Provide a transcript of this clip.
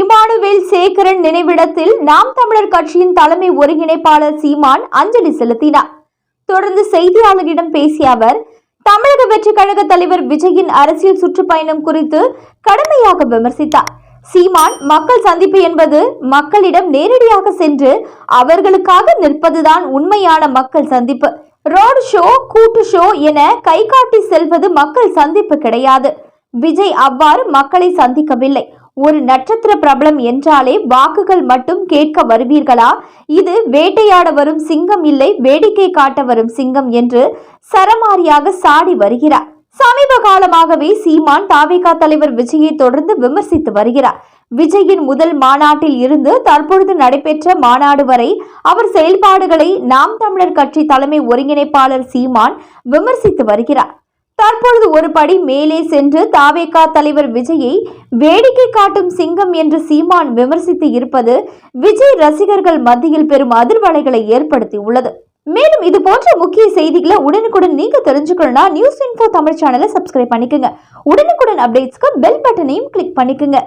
இமானுவேல் சேகரன் நினைவிடத்தில் நாம் தமிழர் கட்சியின் தலைமை ஒருங்கிணைப்பாளர் சீமான் அஞ்சலி செலுத்தினார். தொடர்ந்து செய்தியாளர்களிடம் பேசிய அவர் தமிழக வெற்றி கழக தலைவர் விஜயின் அரசியல் சுற்றுப்பயணம் குறித்து கடுமையாக விமர்சித்தார். சீமான் மக்கள் சந்திப்பு என்பது மக்களிடம் நேரடியாக சென்று அவர்களுக்காக நிற்பதுதான் உண்மையான மக்கள் சந்திப்பு. ரோடு ஷோ கூட்டு ஷோ என கை காட்டி செல்வது மக்கள் சந்திப்பு கிடையாது. விஜய் அவ்வாறு மக்களை சந்திக்கவில்லை. ஒரு நட்சத்திர பிரபலம் என்றாலே வாக்குகள் மட்டும் கேட்க வருவீர்களா? இது வேட்டையாட வரும் சிங்கம் இல்லை வேடிக்கை காட்ட வரும் சிங்கம் என்று சரமாரியாக சாடி வருகிறார். சமீப காலமாகவே சீமான் தாவேகா தலைவர் விஜயை தொடர்ந்து விமர்சித்து வருகிறார். விஜயின் முதல் மாநாட்டில் இருந்து தற்பொழுது நடைபெற்ற மாநாடு வரை அவர் செயல்பாடுகளை நாம் தமிழர் கட்சி தலைமை ஒருங்கிணைப்பாளர் சீமான் விமர்சித்து வருகிறார். தற்பொழுது ஒரு படி மேலே சென்று தாவேகா தலைவர் விஜயை வேடிக்கை காட்டும் சிங்கம் என்று சீமான் விமர்சித்து இருப்பது விஜய் ரசிகர்கள் மத்தியில் பெரும் அதிர்வலைகளை ஏற்படுத்தி உள்ளது மேலும் இது போன்ற முக்கிய செய்திகளை உடனுக்குடன் நீங்க தெரிஞ்சுக்கணும்னா நியூஸ் இன்ஃபோ தமிழ் சேனலை சப்ஸ்கிரைப் பண்ணிக்கோங்க. உடனுக்குடன் அப்டேட்ஸ்க்கு பெல் பட்டனையும் கிளிக் பண்ணிக்கோங்க.